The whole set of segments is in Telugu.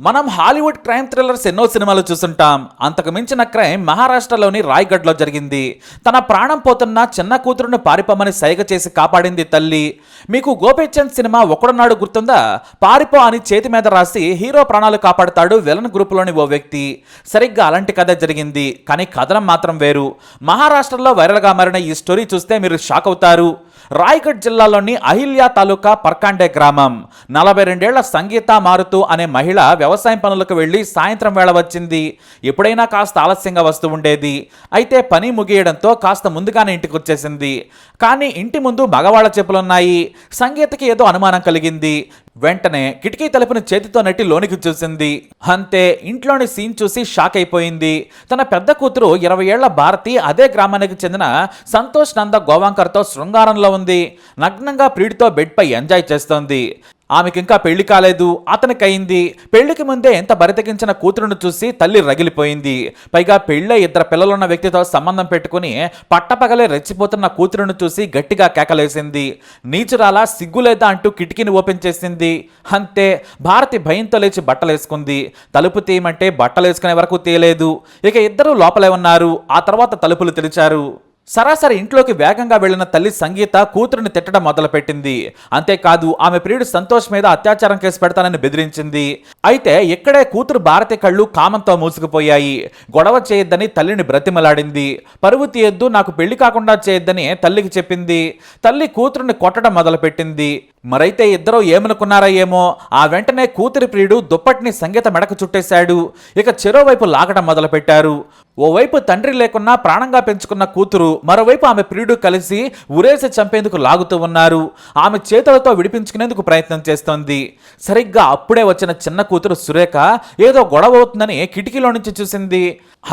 మనం హాలీవుడ్ క్రైమ్ థ్రిల్లర్స్ ఎన్నో సినిమాలు చూస్తుంటాం. అంతకు మించిన క్రైమ్ మహారాష్ట్రలోని రాయ్గఢ్లో జరిగింది. తన ప్రాణం పోతున్న చిన్న కూతురును పారిపోమని సైగ చేసి కాపాడింది తల్లి. మీకు గోపీచంద్ సినిమా ఒకడున్నాడు గుర్తుందా? పారిపో అని చేతి మీద రాసి హీరో ప్రాణాలు కాపాడుతాడు విలన్ గ్రూపులోని ఓ వ్యక్తి. సరిగ్గా అలాంటి కథ జరిగింది కానీ కథనం మాత్రం వేరు. మహారాష్ట్రలో వైరల్గా మారిన ఈ స్టోరీ చూస్తే మీరు షాక్ అవుతారు. రాయగఢ్ జిల్లాలోని అహిల్యా తాలూకా పర్కాండే గ్రామం. నలభై రెండేళ్ళ సంగీత మారుతూ అనే మహిళ వ్యవసాయం పనులకు వెళ్ళి సాయంత్రం వేళ వచ్చింది. ఎప్పుడైనా కాస్త ఆలస్యంగా వస్తూ ఉండేది. అయితే పని ముగియడంతో కాస్త ముందుగానే ఇంటికి వచ్చేసింది. కానీ ఇంటి ముందు మగవాళ్ళ చెప్పులున్నాయి. సంగీతకి ఏదో అనుమానం కలిగింది. వెంటనే కిటికీ తలుపును చేతితో నట్టి లోనికి చూసింది. అంతే ఇంట్లోని సీన్ చూసి షాక్ అయిపోయింది. తన పెద్ద కూతురు ఇరవై ఏళ్ళ భారతి అదే గ్రామానికి చెందిన సంతోష్ నంద గోవాంకర్తో శృంగారంలో ఉంది. నగ్నంగా ప్రీడితో బెడ్పై ఎంజాయ్ చేస్తోంది. ఆమెకి ఇంకా పెళ్ళి కాలేదు అతనికి అయింది పెళ్ళికి ముందే ఎంత బరితగించిన కూతురును చూసి తల్లి రగిలిపోయింది. పైగా పెళ్ళై ఇద్దరు పిల్లలున్న వ్యక్తితో సంబంధం పెట్టుకుని పట్టపగలే రెచ్చిపోతున్న కూతురును చూసి గట్టిగా కేకలేసింది. నీచురాలా సిగ్గులేదా అంటూ కిటికీని ఓపెన్ చేసింది. అంతే భారతి భయంతో లేచి బట్టలేసుకుంది. తలుపు తీయమంటే బట్టలేసుకునే వరకు తీయలేదు. ఇక ఇద్దరు లోపలే ఉన్నారు. ఆ తర్వాత తలుపులు తెరిచారు. సరాసరి ఇంట్లోకి వేగంగా వెళ్ళిన తల్లి సంగీత కూతురుని తిట్టడం మొదలుపెట్టింది. అంతేకాదు ఆమె ప్రియుడు సంతోష్ మీద అత్యాచారం కేసు పెడతానని బెదిరించింది. అయితే ఇక్కడే కూతురు భారతి కళ్ళు కామంతో మూసుకుపోయాయి. గొడవ చేయొద్దని తల్లిని బ్రతిమలాడింది. పరువు తీయొద్దు నాకు పెళ్ళి కాకుండా చేయొద్దని తల్లికి చెప్పింది. తల్లి కూతురుని కొట్టడం మొదలుపెట్టింది. మరైతే ఇద్దరు ఏమనుకున్నారా ఏమో ఆ వెంటనే కూతురి ప్రియుడు దుప్పటిని సంగీత మెడకు చుట్టేశాడు. ఇక చెరోవైపు లాగడం మొదలుపెట్టారు. ఓవైపు తండ్రి లేకున్నా ప్రాణంగా పెంచుకున్న కూతురు మరోవైపు ఆమె ప్రియుడు కలిసి ఉరేసి చంపేందుకు లాగుతూ ఉన్నారు. ఆమె చేతులతో విడిపించుకునేందుకు ప్రయత్నం చేస్తోంది. సరిగ్గా అప్పుడే వచ్చిన చిన్న కూతురు సురేఖ ఏదో గొడవ అవుతుందని కిటికీలో నుంచి చూసింది.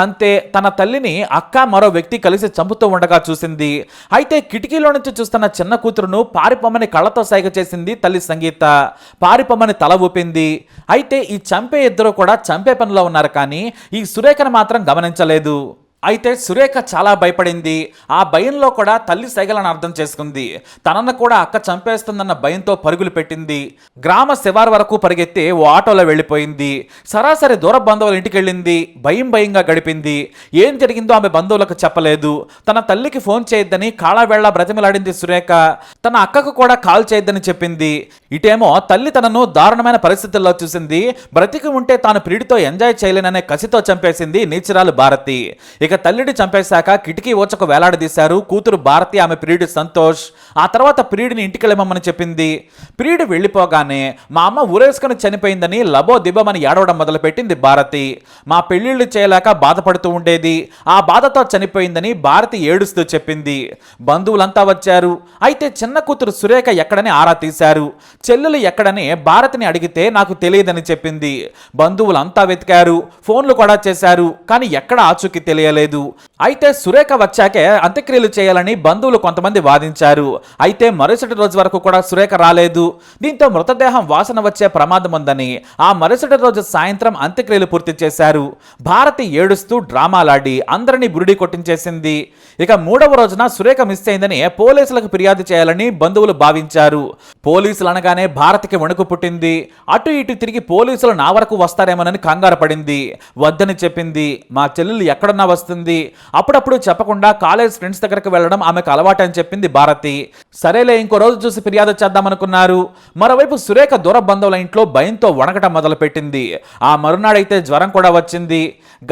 అంతే తన తల్లిని అక్క మరో వ్యక్తి కలిసి చంపుతూ ఉండగా చూసింది. అయితే కిటికీలో నుంచి చూస్తున్న చిన్న కూతురును పారిపమ్మని కళ్ళతో సైగ చేసింది తల్లి సంగీత. పారిపమ్మని తల ఊపింది. అయితే ఈ చంపే ఇద్దరు కూడా చంపే పనిలో ఉన్నారు కానీ ఈ సురేఖను మాత్రం గమనించలేదు. falei do అయితే సురేఖ చాలా భయపడింది. ఆ భయంలో కూడా తల్లి సైగలను అర్థం చేసుకుంది. తనను కూడా అక్క చంపేస్తుందన్న భయంతో పరుగులు పెట్టింది. గ్రామ శివార్ వరకు పరిగెత్తి ఓ ఆటోలో వెళ్ళిపోయింది. సరాసరి దూర బంధువుల ఇంటికి వెళ్ళింది. భయం భయంగా గడిపింది. ఏం జరిగిందో ఆమె బంధువులకు చెప్పలేదు. తన తల్లికి ఫోన్ చేయొద్దని కాళావేళ బ్రతిమలాడింది సురేఖ. తన అక్కకు కూడా కాల్ చేయొద్దని చెప్పింది. ఇటేమో తల్లి తనను దారుణమైన పరిస్థితుల్లో చూసింది. బ్రతికి ఉంటే తాను ప్రీడితో ఎంజాయ్ చేయలేననే కసితో చంపేసింది నీచరాలు భారతి. ఇక తల్లిని చంపేశాక కిటికీ ఓచకు వేలాడదీశారు కూతురు భారతి ఆమె ప్రియుడు సంతోష్. ఆ తర్వాత ప్రియుడిని ఇంటికి వెళ్ళమని చెప్పింది. ప్రియుడు వెళ్ళిపోగానే మా అమ్మ ఊరేసుకుని చనిపోయిందని లబో దిబ్బమని ఏడవడం మొదలుపెట్టింది భారతి. మా పెళ్ళిళ్ళు చేయలేక బాధపడుతూ ఉండేది. ఆ బాధతో చనిపోయిందని భారతి ఏడుస్తూ చెప్పింది. బంధువులంతా వచ్చారు. అయితే చిన్న కూతురు సురేఖ ఎక్కడని ఆరా తీశారు. చెల్లెలు ఎక్కడని భారతిని అడిగితే నాకు తెలియదని చెప్పింది. బంధువులంతా వెతికారు. ఫోన్లు కూడా చేశారు. కానీ ఎక్కడ ఆచూకీ తెలియలేదు. అయితే సురేఖ వచ్చాకే అంత్యక్రియలు చేయాలని బంధువులు కొంతమంది వాదించారు. అయితే మరుసటి రోజు వరకు కూడా సురేఖ రాలేదు. దీంతో మృతదేహం వాసన వచ్చే ప్రమాదం ఉందని ఆ మరుసటి రోజు సాయంత్రం అంత్యక్రియలు పూర్తి చేశారు. భారతి ఏడుస్తూ డ్రామాలాడి అందరినీ బురిడి కొట్టించేసింది. ఇక మూడవ రోజున సురేఖ మిస్ అయిందని పోలీసులకు ఫిర్యాదు చేయాలని బంధువులు భావించారు. పోలీసులు అనగానే భారతికి వణుకు పుట్టింది. అటు ఇటు తిరిగి పోలీసులు నా వరకు వస్తారేమోనని కంగారు పడింది. వద్దని చెప్పింది. మా చెల్లెలు ఎక్కడున్నా వస్తుంది. అప్పుడప్పుడు చెప్పకుండా కాలేజ్ ఫ్రెండ్స్ దగ్గరకు వెళ్ళడం ఆమెకు అలవాటు అని చెప్పింది భారతి. సరేలే ఇంకో రోజు చూసి ఫిర్యాదు చేద్దామనుకున్నారు మరోవైపు సురేఖ దూర బంధువుల ఇంట్లో భయంతో వణకటం మొదలుపెట్టింది. ఆ మరునాడైతే జ్వరం కూడా వచ్చింది.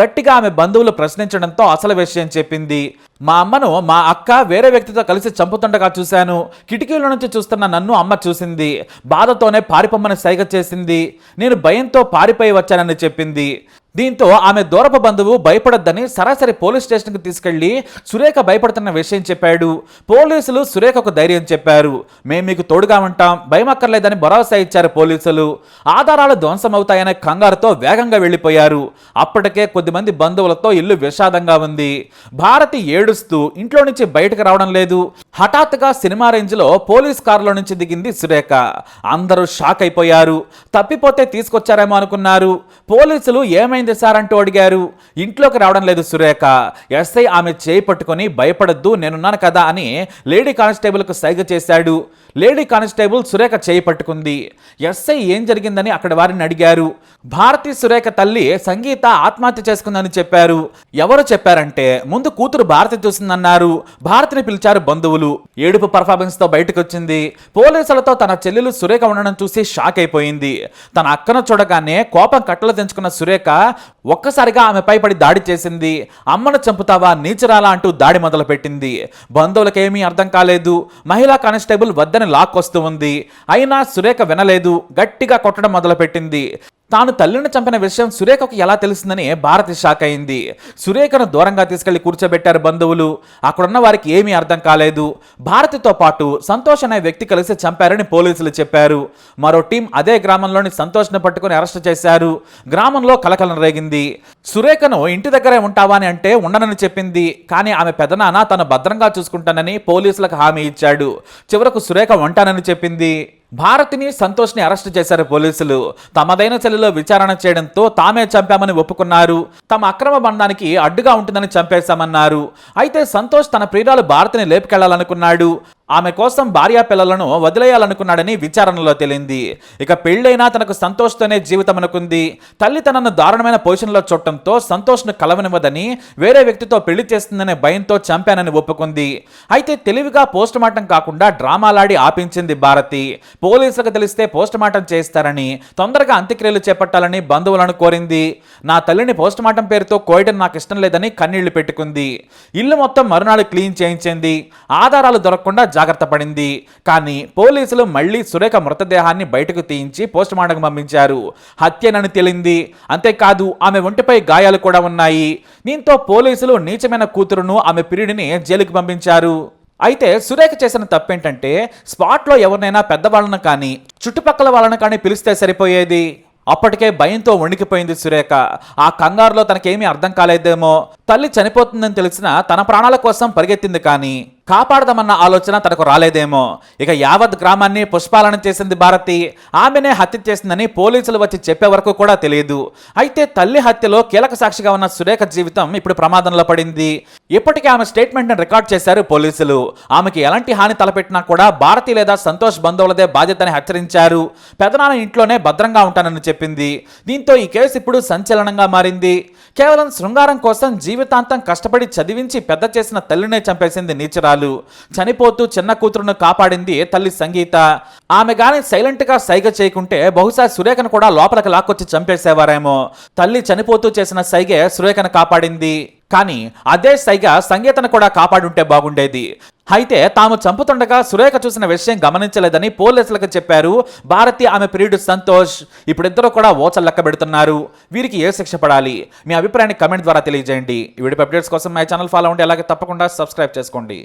గట్టిగా ఆమె బంధువులు ప్రశ్నించడంతో అసలు విషయం చెప్పింది. మా అమ్మను మా అక్క వేరే వ్యక్తితో కలిసి చంపుతుండగా చూశాను. కిటికీల నుంచి చూస్తున్న నన్ను అమ్మ చూసింది. బాధతోనే పారిపోమ్మని సైగ చేసింది. నేను భయంతో పారిపోయి వచ్చానని చెప్పింది. దీంతో ఆమె దూరపు బంధువు భయపడొద్దని సరాసరి పోలీస్ స్టేషన్కి తీసుకెళ్ళి సురేఖ భయపడుతున్న విషయం చెప్పాడు. పోలీసులు సురేఖకు ధైర్యం చెప్పారు. మేము మీకు తోడుగా ఉంటాం. భయం అక్కర్లేదని భరోసా ఇచ్చారు పోలీసులు. ఆధారాలు ధ్వంసమవుతాయనే కంగారుతో వేగంగా వెళ్ళిపోయారు. అప్పటికే కొద్దిమంది బంధువులతో ఇల్లు విషాదంగా ఉంది. భారతి ఏడు ఏడుస్తూ ఇంట్లో నుంచి బయటకు రావడం లేదు. హఠాత్తుగా సినిమా రేంజ్లో పోలీస్ కారులో నుంచి దిగింది సురేఖ. అందరూ షాక్ అయిపోయారు. తప్పిపోతే తీసుకొచ్చారేమో అనుకున్నారు. పోలీసులు ఏమైంది సార్ అంటూ అడిగారు. ఇంట్లోకి రావడం లేదు సురేఖ. ఎస్ఐ ఆమె చేయి పట్టుకొని భయపడద్దు నేనున్నాను కదా అని లేడీ కానిస్టేబుల్కు సైగ చేశాడు. లేడీ కానిస్టేబుల్ సురేఖ చేయి పట్టుకుంది. ఎస్ఐ ఏం జరిగిందని అక్కడ వారిని అడిగారు. భారతి సురేఖ తల్లి సంగీత ఆత్మహత్య చేసుకుందని చెప్పారు. ఎవరు చెప్పారంటే ముందు కూతురు భారతి చూసిందన్నారు. భారతిని పిలిచారు బంధువులు. ఏడుపు పర్ఫార్మెన్స్తో బయటకు వచ్చింది పోలీసులతో తన చెల్లెలు సురేఖ ఉండడం చూసి షాక్ అయిపోయింది. తన అక్కను చూడగానే కోపం కట్టలు తెంచుకున్న సురేఖ ఒక్కసారిగా ఆమెపై పడి దాడి చేసింది. అమ్మను చంపుతావా నీచరాలా అంటూ దాడి మొదలుపెట్టింది. బంధువులకేమీ అర్థం కాలేదు. మహిళా కానిస్టేబుల్ వద్దని లాక్కొస్తూ ఉంది. అయినా సురేఖ వినలేదు. గట్టిగా కొట్టడం మొదలుపెట్టింది. తాను తల్లిని చంపిన విషయం సురేఖకు ఎలా తెలిసిందని భారతి షాక్ అయింది. సురేఖను దూరంగా తీసుకెళ్ళి కూర్చోబెట్టారు బంధువులు. అక్కడున్న వారికి ఏమీ అర్థం కాలేదు. భారతితో పాటు సంతోష్ అనే వ్యక్తి కలిసి చంపారని పోలీసులు చెప్పారు. మరో టీం అదే గ్రామంలోని సంతోష్ను పట్టుకుని అరెస్ట్ చేశారు. గ్రామంలో కలకలం రేగింది. సురేఖను ఇంటి దగ్గరే ఉంటావా అని అంటే ఉండనని చెప్పింది. కానీ ఆమె పెదనాన్న తను భద్రంగా చూసుకుంటానని పోలీసులకు హామీ ఇచ్చాడు. చివరకు సురేఖ ఉంటానని చెప్పింది. భారతిని సంతోష్ని అరెస్ట్ చేశారు పోలీసులు. తమదైన చెల్లిలో విచారణ చేయడంతో తామే చంపామని ఒప్పుకున్నారు. తమ అక్రమ బంధానికి అడ్డుగా ఉంటుందని చంపేశామన్నారు. అయితే సంతోష్ తన ప్రియురాలు భారతిని లేపుకెళ్ళాలనుకున్నాడు. ఆమె కోసం భార్యా పిల్లలను వదిలేయాలనుకున్నాడని విచారణలో తేలింది. ఇక పెళ్ళైనా తనకు సంతోష్తోనే జీవితం అనుకుంది. తల్లి తనను దారుణమైన పొజిషన్లో చూడటంతో సంతోష్ను కలవనివ్వదని వేరే వ్యక్తితో పెళ్ళి చేస్తుందనే భయంతో చంపానని ఒప్పుకుంది. అయితే తెలివిగా పోస్ట్ మార్టం కాకుండా డ్రామాలాడి ఆపించింది భారతి. పోలీసులకు తెలిస్తే పోస్ట్ మార్టం చేస్తారని తొందరగా అంత్యక్రియలు చేపట్టాలని బంధువులను కోరింది. నా తల్లిని పోస్ట్ మార్టం పేరుతో కోయడం నాకు ఇష్టం లేదని కన్నీళ్ళు పెట్టుకుంది. ఇల్లు మొత్తం మరునాడు క్లీన్ చేయించింది. ఆధారాలు దొరకకుండా జాగ్రత్త పడింది. కానీ పోలీసులు మళ్ళీ సురేఖ మృతదేహాన్ని బయటకు తీయించి పోస్ట్ మార్టం పంపించారు. హత్యనని తేలింది. అంతేకాదు ఆమె ఒంటిపై గాయాలు కూడా ఉన్నాయి. దీంతో పోలీసులు నీచమైన కూతురును ఆమె పిరిడిని జైలుకి పంపించారు. అయితే సురేఖ చేసిన తప్పేంటంటే స్పాట్లో ఎవరినైనా పెద్దవాళ్ళను కానీ చుట్టుపక్కల వాళ్ళను కానీ పిలిస్తే సరిపోయేది. అప్పటికే భయంతో వణికిపోయింది సురేఖ. ఆ కంగారులో తనకేమీ అర్థం కాలేదేమో. తల్లి చనిపోతుందని తెలిసిన తన ప్రాణాల కోసం పరిగెత్తింది కానీ కాపాడదామన్న ఆలోచన తనకు రాలేదేమో. ఇక యావత్ గ్రామాన్ని పుష్పాలన చేసింది భారతి. ఆమెనే హత్య చేసిందని పోలీసులు వచ్చి చెప్పే వరకు కూడా తెలియదు. అయితే తల్లి హత్యలో కీలక సాక్షిగా ఉన్న సురేఖ జీవితం ఇప్పుడు ప్రమాదంలో పడింది. ఇప్పటికే ఆమె స్టేట్మెంట్ని రికార్డ్ చేశారు పోలీసులు. ఆమెకి ఎలాంటి హాని తలపెట్టినా కూడా భారతి లేదా సంతోష్ బంధువులదే బాధ్యతని హెచ్చరించారు. పెదనాన్న ఇంట్లోనే భద్రంగా ఉంటానని చెప్పింది. దీంతో ఈ కేసు ఇప్పుడు సంచలనంగా మారింది. కేవలం శృంగారం కోసం జీవితాంతం కష్టపడి చదివించి పెద్ద చేసిన తల్లినే చంపేసింది నీచరాలు. చనిపోతూ చిన్న కూతురును కాపాడింది తల్లి సంగీత. ఆమె గాని సైలెంట్గా సైగ చేయకుంటే బహుశా సురేఖను కూడా లోపలికి లాక్కొచ్చి చంపేసేవారేమో. తల్లి చనిపోతూ చేసిన సైగే సురేఖను కాపాడింది. కానీ అదే సైగ సంగీతను కూడా కాపాడుంటే బాగుండేది. అయితే తాము చంపుతుండగా సురేఖ చూసిన విషయం గమనించలేదని పోలీసులకు చెప్పారు. భారతి ఆమె ప్రియుడు సంతోష్. ఇప్పుడిద్దరూ కూడా ఓచలు లెక్క పెడుతున్నారు. వీరికి ఏ శిక్ష పడాలి? మీ అభిప్రాయాన్ని కమెంట్ ద్వారా తెలియజేయండి. ఈ వీడియో అప్డేట్స్ కోసం మై ఛానల్ ఫాలో ఉంటే అలాగే తప్పకుండా సబ్స్క్రైబ్ చేసుకోండి.